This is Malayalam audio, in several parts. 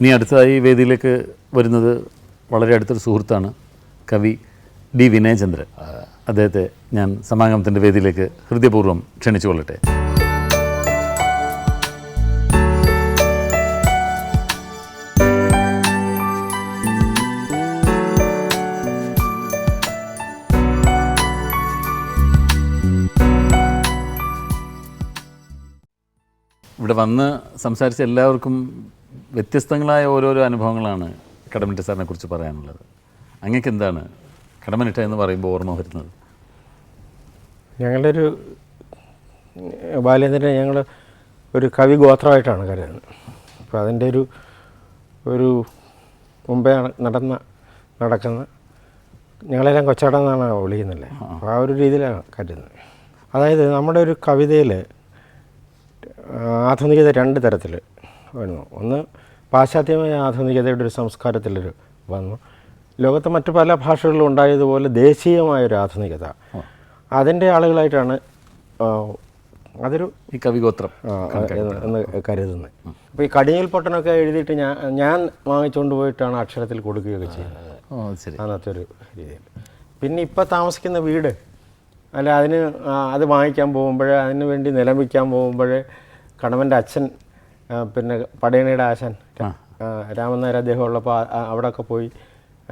ഇനി അടുത്തതായി വേദിയിലേക്ക് വരുന്നത് വളരെ അടുത്തൊരു സുഹൃത്താണ് കവി ഡി വിനയചന്ദ്രൻ. അദ്ദേഹത്തെ ഞാൻ സമാഗമത്തിന്റെ വേദിയിലേക്ക് ഹൃദയപൂർവം ക്ഷണിച്ചുകൊള്ളട്ടെ ഇവിടെ വന്ന് സംസാരിച്ച എല്ലാവർക്കും വ്യത്യസ്തങ്ങളായ ഓരോരോ അനുഭവങ്ങളാണ് കടമനിട്ട സാറിനെ കുറിച്ച് പറയാനുള്ളത്. അങ്ങക്ക് എന്താണ് കടമനിട്ട എന്ന് പറയുമ്പോൾ ഓർമ്മ വരുന്നത്? ഞങ്ങളുടെ ഒരു ബാല്യത്തിന്റെ ഞങ്ങൾ ഒരു കവി ഗോത്രമായിട്ടാണ് കരുതുന്നത്. അപ്പോൾ അതിന്റെ ഒരു ഒരു മുമ്പേ നടന്ന നടക്കുന്ന ഞങ്ങളെല്ലാം കൊച്ചാടം എന്നാണ് വിളിക്കുന്നില്ലേ അപ്പോൾ ആ ഒരു രീതിയിലാണ് കരുതുന്നത്. അതായത് നമ്മുടെ ഒരു കവിതയിൽ ആധുനികത രണ്ട് തരത്തിൽ വരുന്നു ഒന്ന് പാശ്ചാത്യമായ ആധുനികതയുടെ ഒരു സംസ്കാരത്തിലൊരു വന്നു. ലോകത്തെ മറ്റു പല ഭാഷകളിലും ഉണ്ടായതുപോലെ ദേശീയമായൊരു ആധുനികത. അതിന്റെ ആളുകളായിട്ടാണ് അതൊരു ഈ കവിഗോത്രം എന്ന് കരുതുന്നത്. അപ്പോൾ ഈ കടിയിൽ പൊട്ടനൊക്കെ എഴുതിയിട്ട് ഞാൻ ഞാൻ വാങ്ങിച്ചുകൊണ്ട് പോയിട്ടാണ് അക്ഷരത്തിൽ കൊടുക്കുകയൊക്കെ ചെയ്യുന്നത്. അന്നത്തെ ഒരു രീതിയിൽ. പിന്നെ ഇപ്പോൾ താമസിക്കുന്ന വീട് അല്ല അതിന് അത് വാങ്ങിക്കാൻ പോകുമ്പോഴേ അതിന് വേണ്ടി നിലമിക്കാൻ പോകുമ്പോഴേ കണവന്റെ അച്ഛൻ പിന്നെ പടയണിയുടെ ആശാൻ. രാമൻ നായർ അദ്ദേഹം ഉള്ളപ്പോൾ അവിടെയൊക്കെ പോയി.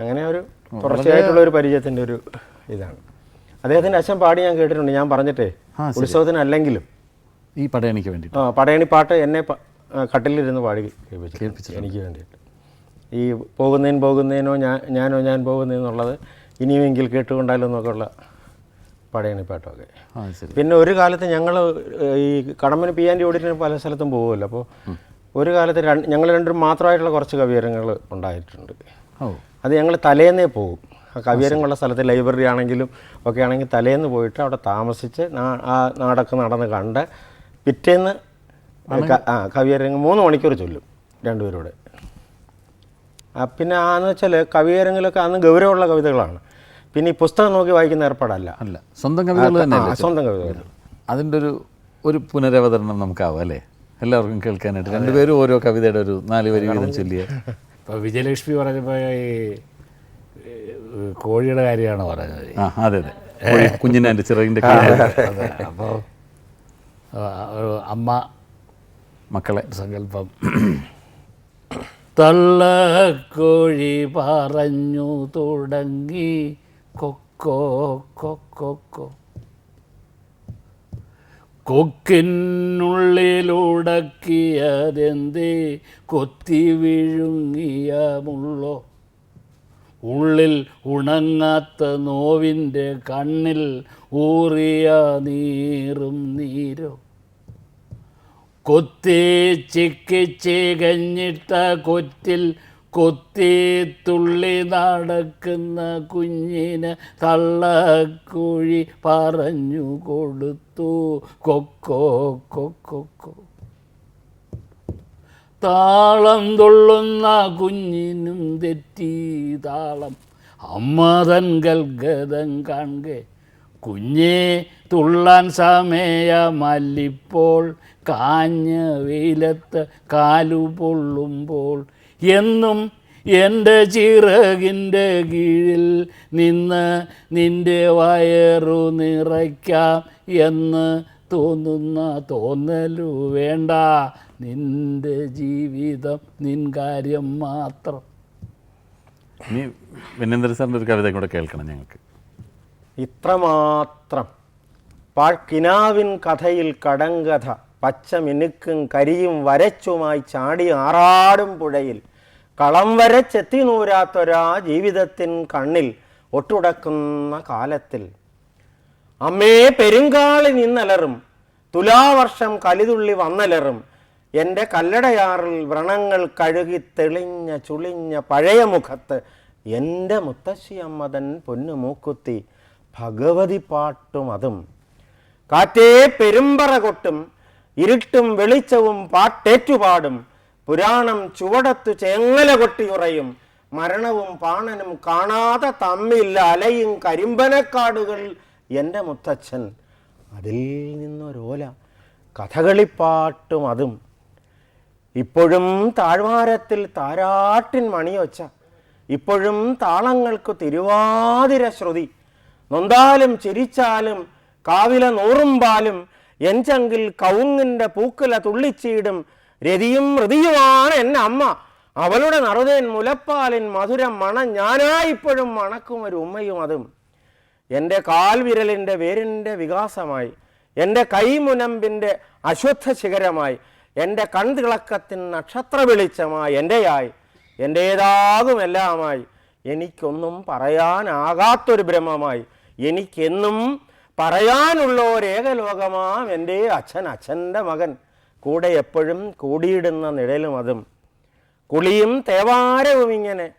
അങ്ങനെ ഒരു തുടർച്ചയായിട്ടുള്ള ഒരു പരിചയത്തിന്റെ ഒരു ഇതാണ്. അദ്ദേഹത്തിന്റെ അച്ഛൻ പാടി ഞാൻ കേട്ടിട്ടുണ്ട്. ഞാൻ പറഞ്ഞിട്ടേ ഉത്സവത്തിന് അല്ലെങ്കിലും ഈ പടയണിക്ക് വേണ്ടി ആ പടയണി പാട്ട് എന്നെ കട്ടിലിരുന്ന് പാടി കേൾപ്പിച്ചു എനിക്ക് വേണ്ടിയിട്ട്. ഈ പോകുന്നതിന് പോകുന്നതിനോ ഞാൻ ഞാനോ ഞാൻ പോകുന്നതെന്നുള്ളത് ഇനിയുമെങ്കിൽ കേട്ടുകൊണ്ടാലോ എന്നൊക്കെ ഉള്ള പടയണി പാട്ടൊക്കെ. ആ ശരി. പിന്നെ ഒരു കാലത്ത് ഞങ്ങൾ ഈ കടമ്പന് പി ആൻഡി ഓഡിറ്റിന് പല സ്ഥലത്തും പോകുമല്ലോ അപ്പോൾ ഒരു കാലത്ത് രണ്ട് ഞങ്ങൾ രണ്ടും മാത്രമായിട്ടുള്ള കുറച്ച് കവിയരങ്ങൾ ഉണ്ടായിട്ടുണ്ട്. അത് ഞങ്ങൾ തലേന്നേ പോകും. ആ കവിയരങ്ങളുള്ള സ്ഥലത്ത് ലൈബ്രറി ആണെങ്കിലും ഒക്കെ ആണെങ്കിൽ തലേന്ന് പോയിട്ട് അവിടെ താമസിച്ച് നാ- ആ നാടൊക്കെ നടന്ന് കണ്ട് പിറ്റേന്ന് ആ കവിയരങ്ങ് മൂന്ന് മണിക്കൂർ ചൊല്ലും രണ്ടുപേരൂടെ. പിന്നെ ആന്ന് വെച്ചാൽ കവിയരങ്ങിലൊക്കെ അന്ന് ഗൗരവമുള്ള കവിതകളാണ്. പിന്നെ ഈ പുസ്തകം നോക്കി വായിക്കുന്ന ഏർപ്പാടല്ല. അല്ല സ്വന്തം കവിതകൾ തന്നെ സ്വന്തം കവിതകൾ. അതിന്റെ ഒരു ഒരു പുനരവതരണം നമുക്കാവും അല്ലേ? എല്ലാവർക്കും കേൾക്കാനായിട്ട് രണ്ടുപേരും ഓരോ കവിതയുടെ ഒരു നാല് വരി വീതം ചൊല്ലിയ. ഇപ്പോൾ വിജയലക്ഷ്മി പറഞ്ഞപ്പോൾ ഈ കോഴിയുടെ കാര്യമാണ് പറഞ്ഞത്? ആ അതെ അതെ. കുഞ്ഞിനെ എന്റെ ചിറകിന്റെ അപ്പോൾ ഒരു അമ്മ മക്കളെ. സങ്കല്പം. കോഴി പറഞ്ഞു തുടങ്ങി. കൊക്കോ കൊക്കിനുള്ളിലുടക്കിയതെന്തേ? കൊത്തി വിഴുങ്ങിയ മുള്ളോ? ഉള്ളിൽ ഉണങ്ങാത്ത നോവിന്റെ കണ്ണിൽ ഊറിയ നീറും നീരോ? കൊത്തി ചിക്കി കഞ്ഞിട്ട കൊറ്റിൽ കൊത്തി തുള്ളി നടക്കുന്ന കുഞ്ഞിന് തള്ളക്കുഴി പറഞ്ഞു കൊടുത്തു. കൊക്കോ കൊക്കൊക്കോ താളം തുള്ളുന്ന കുഞ്ഞിനും തെറ്റി താളം. അമ്മതൻ ഗൽഗതം കാണെ കുഞ്ഞെ തുള്ളാൻ സമയമല്ലിപ്പോൾ കാഞ്ഞ വെയിലത്ത് കാലു പൊള്ളുമ്പോൾ എന്നും എന്റെ ചിറകിന്റെ കീഴിൽ നിന്ന് നിന്റെ വയറു നിറയ്ക്കാം എന്ന് തോന്നുന്ന തോന്നലു വേണ്ട. നിന്റെ ജീവിതം നിൻ കാര്യം മാത്രം. ഇനി വിനേന്ദ്ര സാറിന്റെ ഒരു കവിത കൂടെ കേൾക്കണം ഞങ്ങൾക്ക്. ഇത്രമാത്രം. പാഴ്ക്കിനാവിൻ കഥയിൽ കടങ്കഥ പച്ച മിനുക്കും കരിയും വരച്ചുമായി ചാടി ആറാടും പുഴയിൽ. കളം വരച്ചെത്തി നൂരാത്തൊരാ ജീവിതത്തിൻ കണ്ണിൽ ഒട്ടുടക്കുന്ന കാലത്തിൽ. അമ്മേ പെരുങ്കാളി നിന്നലറും തുലാവർഷം കലിതുള്ളി വന്നലറും എന്റെ കല്ലടയാറിൽ വ്രണങ്ങൾ കഴുകി തെളിഞ്ഞ ചുളിഞ്ഞ പഴയ മുഖത്ത് എന്റെ മുത്തശ്ശിയമ്മതൻ പൊന്നു മൂക്കുത്തി ഭഗവതി പാട്ടും അതും. കാറ്റേ പെരുമ്പറ കൊട്ടും ഇരുട്ടും വെളിച്ചവും പാട്ടേറ്റുപാടും പുരാണം ചുവടത്തു ചേങ്ങല കൊട്ടിയുറയും മരണവും പാണനും കാണാതെ തമ്മിൽ അലയും കരിമ്പനക്കാടുകൾ എന്റെ മുത്തച്ഛൻ. അതിൽ നിന്നൊരോല കഥകളിപ്പാട്ടും അതും. ഇപ്പോഴും താഴ്വാരത്തിൽ താരാട്ടിൻ മണിയൊച്ച ഇപ്പോഴും താളങ്ങൾക്ക് തിരുവാതിര ശ്രുതി. നൊന്താലും ചിരിച്ചാലും കാവില നൂറുമ്പാലും എഞ്ചെങ്കിൽ ചങ്കിൽ കവുങ്ങിന്റെ പൂക്കുല തുള്ളിച്ചീടും രതിയും ഹൃതിയുമാണ് എന്റെ അമ്മ. അവളുടെ നറുതേൻ മുലപ്പാലിൻ മധുരം മണം ഞാനായിപ്പോഴും മണക്കും ഒരു ഉമ്മയും അതും. എന്റെ കാൽവിരലിന്റെ വേരിന്റെ വികാസമായി എന്റെ കൈമുനമ്പിന്റെ അശ്വത്ഥ ശിഖരമായി എന്റെ കൺതിളക്കത്തിൻ നക്ഷത്ര വെളിച്ചമായി എന്റെയായി എന്റേതാകുമെല്ലാമായി എനിക്കൊന്നും പറയാനാകാത്തൊരു ബ്രഹ്മമായി. എനിക്കെന്നും പറയാനുള്ള ഒരേകലോകമാം എന്റെ അച്ഛൻ അച്ഛന്റെ മകൻ. കൂടെ എപ്പോഴും കൂടിയിടുന്ന നിഴലും അതും. കുളിയും തേവാരവും ഇങ്ങനെ.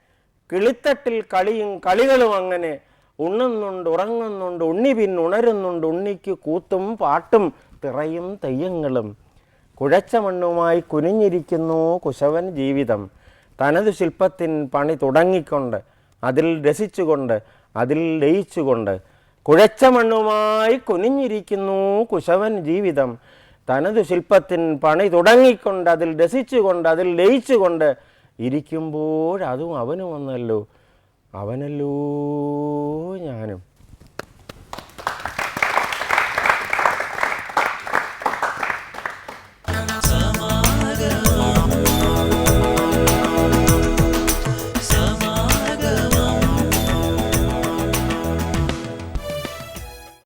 കിളിത്തട്ടിൽ കളിയും കളികളും അങ്ങനെ. ഉണ്ണുന്നുണ്ട് ഉറങ്ങുന്നുണ്ട് ഉണ്ണി പിന്നുണരുന്നുണ്ട് ഉണ്ണിക്ക് കൂത്തും പാട്ടും തിറയും തെയ്യങ്ങളും. കുഴച്ച മണ്ണുമായി കുനിഞ്ഞിരിക്കുന്നു കുശവൻ ജീവിതം. തനതു ശില്പത്തിൻ പണി തുടങ്ങിക്കൊണ്ട് അതിൽ രസിച്ചുകൊണ്ട് അതിൽ ലയിച്ചുകൊണ്ട് കുഴച്ച മണ്ണുമായി കുനിഞ്ഞിരിക്കുന്നു കുശവൻ ജീവിതം. തനതു ശില്പത്തിൻ പണി തുടങ്ങിക്കൊണ്ട് അതിൽ രസിച്ചുകൊണ്ട് അതിൽ ലയിച്ചുകൊണ്ട് ഇരിക്കുമ്പോഴതും അവനും വന്നല്ലോ അവനല്ലോ ഞാനും.